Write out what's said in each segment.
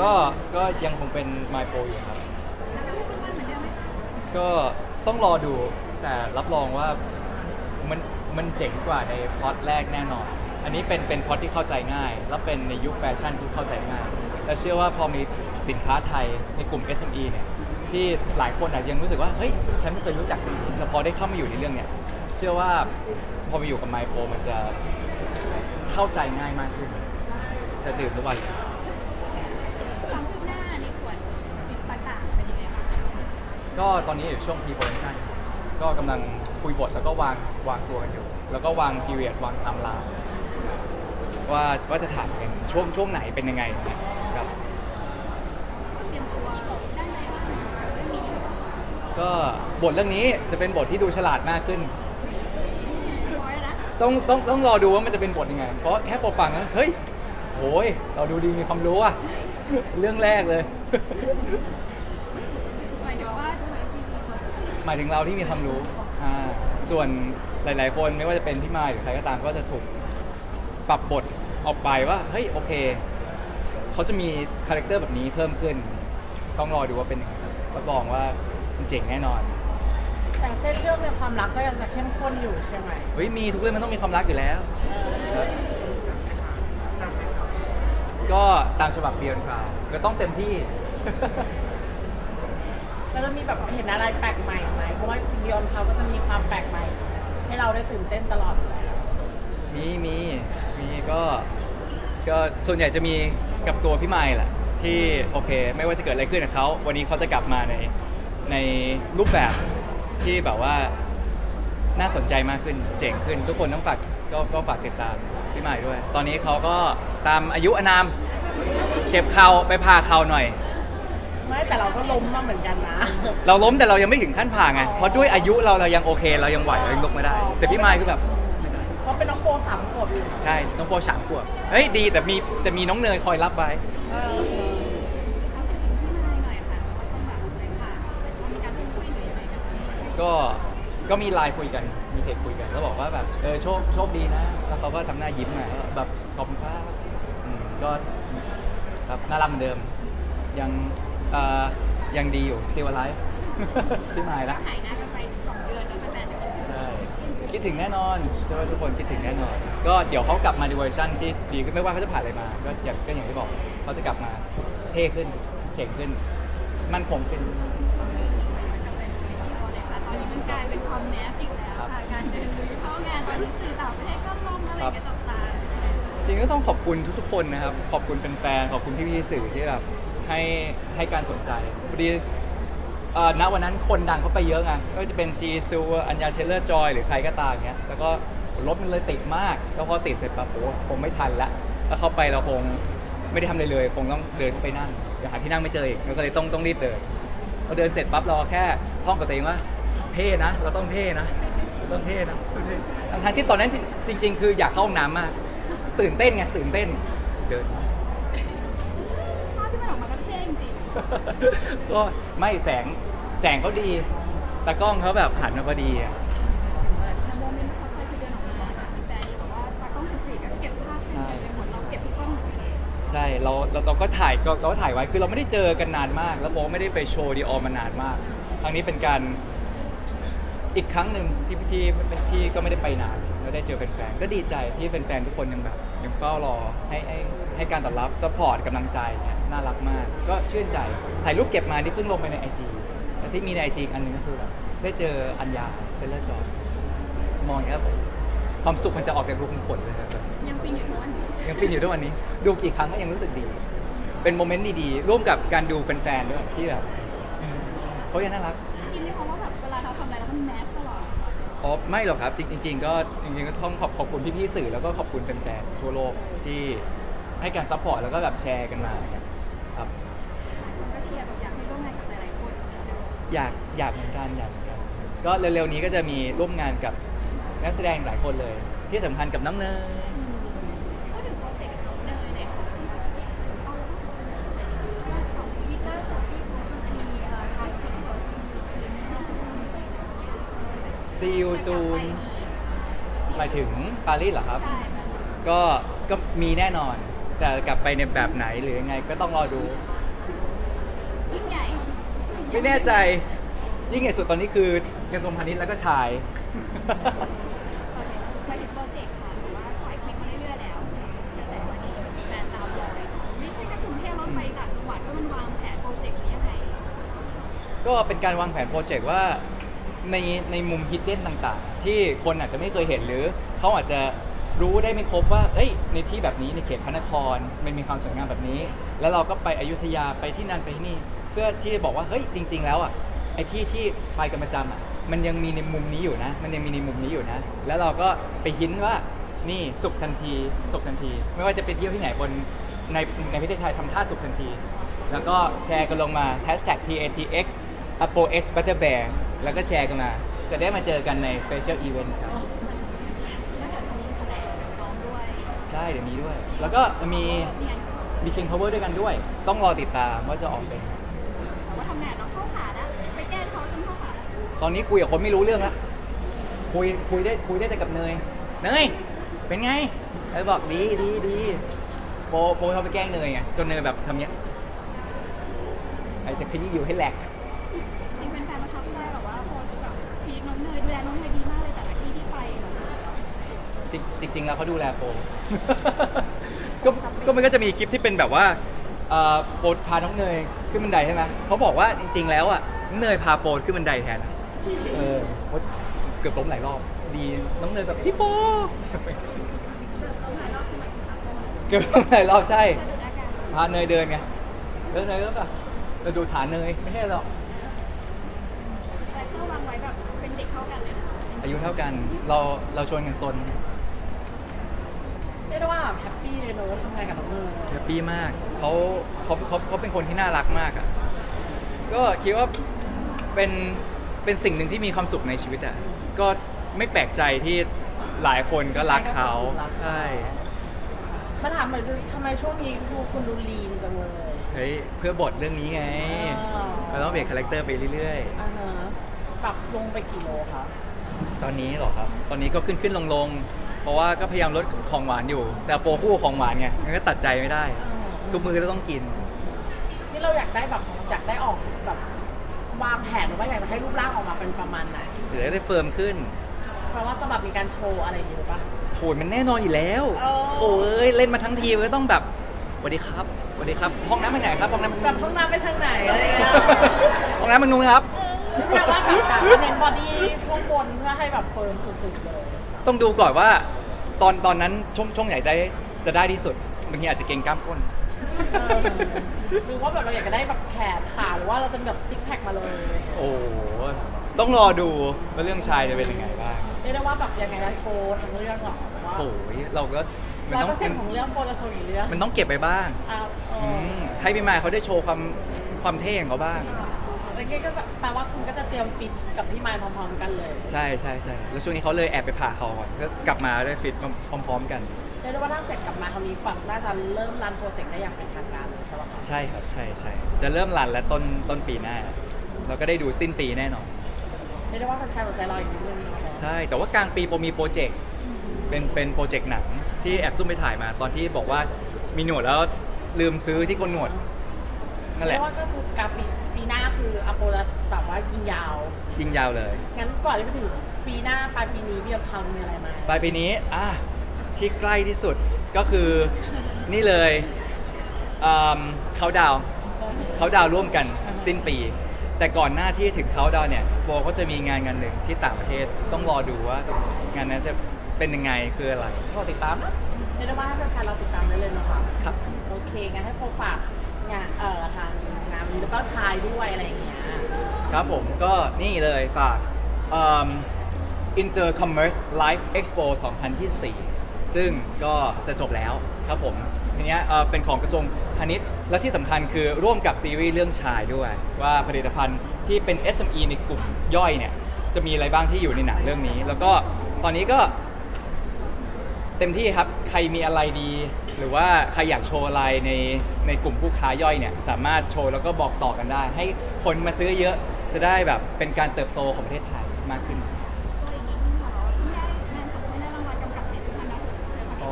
ก็ก็ยังคงเป็น My Pro อยู่ครับ ก็ต้องรอดูแต่รับรองว่ามันมันเจ๋งกว่าในพล็อตแรกแน่นอน อันนี้เป็นเป็นพล็อตที่เข้าใจง่าย แล้วเป็นในยุคแฟชั่นที่เข้าใจง่าย และเชื่อว่าพอมีสินค้าไทยในกลุ่ม SME เนี่ยที่หลายคนอาจจะยังรู้สึกว่าเฮ้ยฉันไม่เคยรู้จักสิ่งนี้แต่พอได้เข้ามาอยู่ในเรื่องเนี่ยเชื่อว่าพอมาอยู่กับ My Pro มันจะเข้าใจง่ายมากขึ้นจะตื่นทุกวันเลย ความคืบหน้าในส่วนต่างๆเป็นยังไงบ้างคะ ก็ตอนนี้อยู่ช่วง pre-production ก็กำลังคุยบทแล้วก็วางวางตัวกันอยู่ แล้วก็วาง period วางไทม์ไลน์ว่าว่าจะถ่ายกันช่วงช่วงไหนเป็นยังไงครับ เตรียมตัวได้ไหมว่าจะมีชื่อก็บทเรื่องนี้จะเป็นบทที่ดูฉลาดมากขึ้น ร้อยนะต้องต้องต้องรอดูว่ามันจะเป็นบทยังไง เพราะแค่พอฟังนะเฮ้ยโอ้ยเราดูดีมีความรู้อะ เรื่องแรกเลย หมายถึงเราที่มีความรู้อ่าส่วนหลาย ๆ คนไม่ว่าจะเป็นพี่มายหรือใครก็ตามก็จะถูกปรับบทออกไปว่าเฮ้ยโอเคเขาจะมีคาแรคเตอร์แบบนี้เพิ่มขึ้น ต้องรอดูว่าเป็นยังไงครับรับรองว่ามันเจ๋งแน่นอนแต่เส้นเรื่องในความรักก็ยังจะเข้มข้นอยู่ใช่ไหมเฮ้ยมีทุกเรื่องมันต้องมีความรักอยู่แล้ว เออก็ตามฉบับเบียนคราวก็ต้องเต็มที่ แล้วจะมีแบบเห็นอะไรแปลกใหม่ไหมเพราะว่าซีรีส์เขาก็จะมีความแปลกใหม่ ให้เราได้ตื่นเต้นตลอดอยู่แล้วมีมีมีก็ก็ส่วนใหญ่จะมีกับตัวพี่ไมล์แหละที่โอเค ไม่ว่าจะเกิดอะไรขึ้นกับเขาวันนี้เขาจะกลับมาในในรูปแบบที่แบบว่าน่าสนใจมากขึ้นเจ๋งขึ้น ทุกคนต้องฝากก็ก็ฝากติดตามพี่ไมล์ด้วย ตอนนี้เขาก็ตามอายุอนาม เจ็บเข่าไปผ่าเข่าหน่อย ไม่แต่เราก็ล้มมาเหมือนกันนะ เราล้มแต่เรายังไม่ถึงขั้นผ่าไง เพราะด้วยอายุเราเรายังโอเค เรายังไหวเรายังลุกไม่ได้ แต่พี่ไมล์คือแบบเพราะเป็นน้องโปรสามขวบอยู่ใช่น้องโปรสามขวบเฮ้ยดีแต่มีแต่มีน้องเนยคอยรับไว้ เออเอาถึงที่นายหน่อยค่ะว่าต้องแบบอะไรค่ะว่ามีการพูดคุยหรือยังไงกันก็ก็มีไลน์คุยกัน มีเทคคุยกันแล้วบอกว่าแบบเออโชคโชคดีนะ แล้วเขาก็ทำหน้ายิ้มมาก็แบบขอบคุณครับอืมก็แบบน่ารักเหมือนเดิม ยัง เอ่อยังดีอยู่ still alive พี่ไมล์นะ หายหน้ากันไปสองเดือนแล้วแฟนๆจะคิดถึงใช่คิดถึงแน่นอนเชื่อว่าทุกคนคิดถึงแน่นอน ก็เดี๋ยวเขากลับมาในเวอร์ชันที่ดีขึ้นไม่ว่าเขาจะผ่านอะไรมา ก็อย่างก็อย่างที่บอกเขาจะกลับมาเท่ขึ้นเจ๋งขึ้น มั่นคงขึ้นตอนนี้มันกลายเป็นความแมสอีกแล้วค่ะการเดินลุยเข้างานตอนนี้สื่อต่างประเทศก็ล่มอะไรกันจับตาจริงก็ต้องขอบคุณทุกๆคนนะครับ ขอบคุณแฟนๆขอบคุณพี่ๆสื่อที่แบบ ให้ให้การสนใจพอดีเอ่อณวันนั้นคนดังเขาไปเยอะไงก็จะเป็นจีซูอัญญาเทเลอร์จอยหรือใครก็ตามเงี้ยแล้วก็รถมันเลยติดมากแล้วพอติดเสร็จปั๊บโอ้คงไม่ทันละแล้วเข้าไปเราคงไม่ได้ทำอะไรเลย คงต้องเดินไปนั่งเดี๋ยวหาที่นั่งไม่เจออีกเราก็เลยต้องต้องรีบเดินพอเดินเสร็จปั๊บเราแค่ท่องกับตัวเองว่าเท่นะ เราต้องเท่นะเราต้องเท่นะทั้งๆที่ตอนนั้นจริง ๆ คืออยากเข้าห้องน้ำมาก ตื่นเต้นไงตื่นเต้นเดิน ภาพที่มันออกมาก็เท่จริง ก็ไม่แสงแสงเขาดีตากล้องเขาแบบหันมาพอดีอะๆโมเมนต์เขาเคยเดินออกมาค่ะมีแฟนดีบอกว่าตากล้องสิบสี่ก็เก็บภาพเป็นไปหมดเราเก็บทุกกล้องหมดเลยใช่เราเราเราก็ถ่ายเราเราก็ถ่ายไว้คือเราไม่ได้เจอกันนานมาก แล้วโบไม่ได้ไปโชว์ดีออมานานมาก ครั้งนี้เป็นการ อีกครั้งหนึ่งที่ที่ที่ก็ไม่ได้ไปนานไม่ได้เจอแฟนๆก็ดีใจที่แฟนๆทุกคนยังแบบยังเฝ้ารอให้ให้ให้การตอบรับซัพพอร์ตกำลังใจเนี่ยน่ารักมาก ก็ชื่นใจถ่ายรูปเก็บมาที่เพิ่งลงไปในไอจีและที่มีในไอจีอันหนึงก็คือแบบได้เจออัญญาเซเลอร์จอยมองอย่างนี้แล้วแบบความสุขมันจะออกจากรูขุมขนเลยครับ ยังปีนอยู่ทุกวันนี้ยังฟินอยู่ทุกวันนี้ ดูกี่ครั้งก็ยังรู้สึกดี เป็นโมเมนต์ดีๆ ร่วมกับการดูแฟนๆด้วยที่แบบเออเขายังน่ารัก กินในเพราะว่าแบบเวลาเราทำอะไรแล้วมันแมสตล อดอ๋อไม่หรอกครับ จริง ๆ ก็จริงๆก็ต้องขอบขอบคุณพี่ๆสื่อแล้วก็ขอบคุณแฟนๆทั่วโลกที่ให้การซัพพอร์ตแล้วก็แบบแชร์กันมาครับ ก็เชียร์แบบอยากให้ร่วมงานกับหลายๆคนอยากอยากเหมือนกันอยากเหมือนกันก็เร็วๆนี้ก็จะมีร่วมงานกับนักแสดงหลายคนเลย ที่สำคัญกับน้องเนย พูดถึงโปรเจกต์ของเนยหน่อยค่ะของพีเตอร์กับพี่เขามีเอ่อทางที่เขา ซีอูซูนหมายถึงปารีสเหรอครับใช่ก็ก็มีแน่นอน แต่กลับไปในแบบไหนหรือยังไงก็ต้องรอดู ยิ่งใหญ่ไม่แน่ใจ ยิ่งใหญ่สุดตอนนี้คือกระทรวงพาณิชย์แล้วก็ชายไปถึงโปรเจกต์ค่ะถือว่าปล่อยคลิปมาเรื่อยๆแล้วกระแสวันนี้แฟนตามรอยไม่ใช่แค่กรุงเทพเราไปต่างจังหวัดก็มันวางแผนโปรเจกต์นี้ยังไงก็เป็นการวางแผนโปรเจกต์ว่า ในในมุมฮิดเด้นต่างๆ ที่คนอาจจะไม่เคยเห็นหรือเขาอาจจะรู้ได้ไม่ครบว่าเอ้ยในที่แบบนี้ในเขตพระนครมันมีความสวยงามแบบนี้ แล้วเราก็ไปอยุธยาไปที่นั่นไปที่นี่ เพื่อที่จะบอกว่าเฮ้ยจริง ๆ แล้วอะไอ้ที่ที่ไปกันประจำอะมันยังมีในมุมนี้อยู่นะ มันยังมีในมุมนี้อยู่นะ แล้วเราก็ไปหินว่านี่สุขทันทีสุขทันที ไม่ว่าจะไปเที่ยวที่ไหนบนในในประเทศไทยทำท่าสุขทันที แล้วก็แชร์กันลงมา hashtag TATX Apple X Butter Bear แล้วก็แชร์กันมา จะได้มาเจอกันใน Special Event ครับแล้วเดี๋ยวจะมีแถลงน้องด้วยใช่เดี๋ยวมีด้วย แล้วก็มีเนี่ยมี King Power ด้วยกันด้วย ต้องรอติดตามว่าจะออกเป็นแต่ว่าทำแหน่น้องเข้าขานะไปแก้เขาจนเข้าขาแล้วตอนนี้คุยกับคนไม่รู้เรื่องละคุยคุยได้คุยได้แต่กับเนย เนย เป็นไงเนยบอกดีดีดีโปโปเขาไปแกล้งเนยไงจนเนยแบบทำเนี้ยไอจะขยี้อยู่ให้แหลก จริงจริงๆแล้วเขาดูแลโปก็ก็มันก็จะมีคลิปที่เป็นแบบว่าเอ่อโปพาน้องเนยขึ้นบันไดใช่ไหมเขาบอกว่าจริง ๆ แล้วอะน้องเนยพาโปขึ้นบันไดแทนอะเออโอ๊ยเกือบล้มหลายรอบ ดีน้องเนยแบบพี่โปเกือบล้มหลายรอบใช่ดูแลกันพาเนยเดินไงเดินเนยก็แบบเราดูฐานเนยไม่ใช่หรอกแต่เพื่อวางไว้แบบเป็นเด็กเข้ากันเลยนะคะอายุเท่ากันเราเราชวนกันซนเรี ยกได้ว่าแฮปปี้เลยเนอะทำงานกับน้องเนยแฮปปี้มากเขาเขาเขาเขาเป็นคนที่น่ารักมากอะ ก็คิดว่าเป็นเป็นสิ่งหนึ่งที่มีความสุขในชีวิตอะ ก็ไม่แปลกใจที่หลายคนก็รักเขาใช่ มาถามหน่อยดูทำไมช่วงนี้ดูคุณดูลีนจังเลย เฮ้ยเพื่อบทเรื่องนี้ไงอ๋อ เราต้องเปลี่ยนคาแรคเตอร์ไปเรื่อยอ่าฮะปรับลงไปกี่โลคะ ๆ ตอนนี้เหรอครับ ตอนนี้ก็ขึ้นขึ้นลงลงๆเพ ราะว่าก็พยายามลดของหวานอยู่ แต่โปรคู่ของหวานไงมันก็ตัดใจไม่ได้ ทุกมือก็ต้องกิน นี่เราอยากได้แบบอยากได้ออกแบบวางแผนหรือว่าอยากจะให้รูปร่างออกมาเป็นประมาณไหนเดี๋ยวจะได้เฟิร์มขึ้น เพราะว่าจะแบบมีการโชว์อะไรอย่างงี้หรือปะโถยมันแน่นอนอยู่แล้วอ๋อโถเอ้ยเล่นมาทั้งทีมันก็ต้องแบบสวัสดีครับสวัสดีครับ ห้องน้ำไปไหนครับห้องน้ำแบบห้องน้ำไปทางไหนอะไรเงี้ยห้องน้ำมันนู้นครับไม่ใช่ว่าแบบกะเน้นบอดี้ช่วงบนเพื่อให้แบบเฟิร์มสุดๆเลย ต้องดูก่อนว่า ตอนตอนนั้นช่วงช่วงไหนได้จะได้ที่สุดบางทีอาจจะเก่งกล้ามก้นเออหรือว่าแบบเราอยากจะได้แบบแขนขาหรือว่าเราจะแบบซิกแพคมาเลยโอ้โหต้องรอดูว่าเรื่องชายจะเป็นยังไงบ้าง เรียกได้ว่าแบบยังไงนะโชว์ทั้งเรื่องหรอว่าโอ้ยเราก็มันร้อยต้องเปอร์เซ็นต์ของเรื่องโปรจะโชว์กี่เรื่องมันต้องเก็บไปบ้างอ้าวเออือมให้พี่มายเขาได้โชว์ความความเท่ของเขาบ้างแล้ วนี่ก็แปลว่าคุณก็จะเตรียมฟิตกับพี่มายพร้อมๆกันเลยใช่ใช่ใช่แล้วช่วงนี้เขาเลยแอบไปผ่าเขาก่อนก็กลับมาได้ฟิตพร้อมๆกัน เรียกได้ว่าถ้าเสร็จกลับมาคราวนี้ฝั่งน่าจะเริ่มรันโปรเจกต์ได้อย่างเป็นทางการเลยใช่ไหมคะใช่ครับใช่ใช่จะเริ่มรันและต้นต้นปีหน้าเราก็ได้ดูสิ้นปีแน่นอนเรียกได้ว่าแฟนๆหัวใจรออีกนิดนึงใช่ แต่ว่ากลางปีโปรมีโปรเจกต์เป็นเป็นโปรเจกต์หนังที่แอบซุ่มไปถ่ายมาตอนที่บอกว่ามีหนวดแล้วลืมซื้อที่โกนหนวดนั่นแหเรีละยกว่าก็คือกลางปีปีหน้า คืออโปจะแบบว่ายิงยาว ยิงยาวเลย งั้นก่อนที่จะถึงปีหน้าปลายปีนี้พี่จะทำมีอะไรมาปลายปีนี้อะที่ใกล้ที่สุดก็คือนี่เลยเขาดาวเขาดาวร่วมกันสิ้นปี แต่ก่อนหน้าที่ถึงเขาดาวเนี่ยโปก็จะมีงานงานหนึ่งที่ต่างประเทศต้องรอดูว่างานนั้นจะเป็นยังไงคืออะไรก็ติดตามนะเรียกได้ว่าให้แฟนๆเราติดตามได้เลยนะคะครับ โอเคงั้นให้โปรฝาก งานเอ่อทางงานนี้แล้วก็ชายด้วยอะไรอย่างเงี้ยครับผมก็นี่เลยฝากเอิ่ม Intercommerce Life Expo 2024 ซึ่งก็จะจบแล้วครับผมทีเนี้ยเอ่อเป็นของกระทรวงพาณิชย์และที่สำคัญคือร่วมกับซีรีส์เรื่องชายด้วย ว่าผลิตภัณฑ์ที่เป็น SME ในกลุ่มย่อยเนี่ย จะมีอะไรบ้างที่อยู่ในหนังเรื่องนี้ แล้วก็ตอนนี้ก็ เต็มที่ครับ ใครมีอะไรดี หรือว่าใครอยากโชว์อะไรในในกลุ่มผู้ค้าย่อยเนี่ย สามารถโชว์แล้วก็บอกต่อกันได้ ให้คนมาซื้อเยอะจะได้แบบเป็นการเติบโตของประเทศไทยมากขึ้น ตัวอีกนิดนึงค่ะเราเพิ่งได้งานสัมมนาได้รางวัลกำกับเสียงสุพรรณหงส์โอ้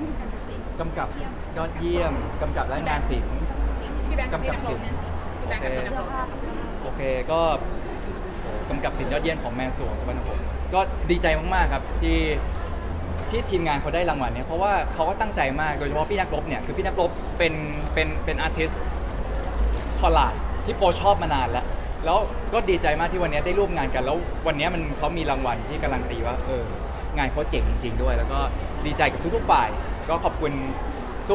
กำกับเสียงกำกับเยี่ยมยอดเยี่ยมกำกับและงานศิลป์ พี่แบงค์กำกับศิลป์ พี่แบงค์กับพี่นภพโอเคก็กำกับศิลป์ยอดเยี่ยมของแมนสวงสุวรรณผมก็ดีใจมาก ๆ ครับ ที่ ที่ทีมงานเขาได้รางวัลเนี่ยเพราะว่าเขาก็ตั้งใจมากโดยเฉพาะพี่นักรบเนี่ยคือพี่นักรบเป็นเป็นเป็นอาร์ติสคอลาดที่โปรชอบมานานแล้ว แล้วก็ดีใจมากที่วันนี้ได้ร่วมงานกัน แล้ววันนี้มันเขามีรางวัลที่การันตีว่าเอองานเขาเจ๋งจริง ๆ ด้วย แล้วก็ดีใจกับทุกๆฝ่าย ก็ขอบคุณ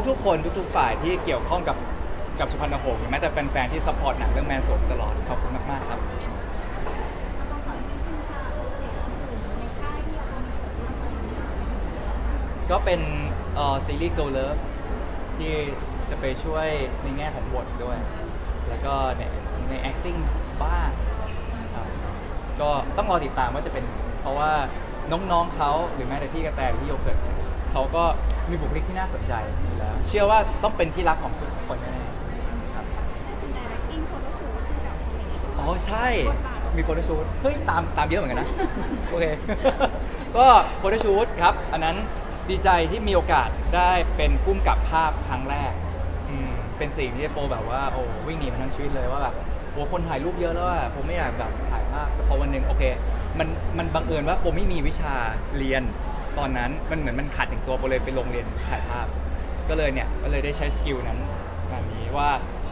ทุกๆ คนทุกๆฝ่ายที่เกี่ยวข้องกับกับสุพรรณหงส์แม้แต่แฟนๆที่ซัพพอร์ตหนังเรื่องแมนโสมตลอดขอบคุณมากๆครับ ต้องขอให้คุณค่ะโปรเจกต์อื่นในค่ายที่เราทำ ก็เป็นเอ่อซีรีส์ Go Love ที่จะไปช่วยในแง่ของบทด้วย แล้วก็ในใน acting บ้างครับก็ต้องรอติดตามว่าจะเป็น เพราะว่าน้องๆเขาหรือแม้แต่พี่กระแตหรือพี่โยเกิร์ตเขาก็มีบุคลิกที่น่าสนใจอยู่แล้วเชื่อว่าต้องเป็นที่รักของทุกคนแน่ๆครับ directing photo shoot ที่แบบอะไรอย่างเงี้ยอ๋อใช่ มีโฟโต้ชูตเฮ้ย ตามตามเยอะเหมือนกันนะ โอเค ก็โฟโต้ชูตครับ อันนั้น ดีใจที่มีโอกาสได้เป็นผู้กำกับภาพครั้งแรกอืมเป็นสิ่งที่โปแบบว่าโอ้วิ่งหนีมาทั้งชีวิตเลยว่าแบบโอ้คนถ่ายรูปเยอะแล้วอะผมไม่อยากแบบถ่ายภาพแต่พอวันหนึ่งโอเค มันมันบังเอิญว่าโปไม่มีวิชาเรียนตอนนั้นมันเหมือนมันขาดหนึ่งตัวโปเลยไปลงเรียนถ่ายภาพ ก็เลยเนี่ยก็เลยได้ใช้สกิลนั้นงานนี้ว่า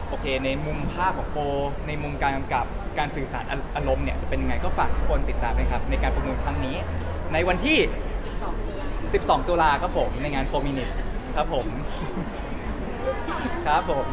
โอเคในมุมภาพของโปรในมุมการกำกับการสื่อสารออารมณ์เนี่ยจะเป็นยังไงก็ฝากทุกคนติดตามนะครับในการประมูลครั้งนี้ ในวันที่ 12 ตุลาครับผมในงาน4 Minute ครับผม ครับผม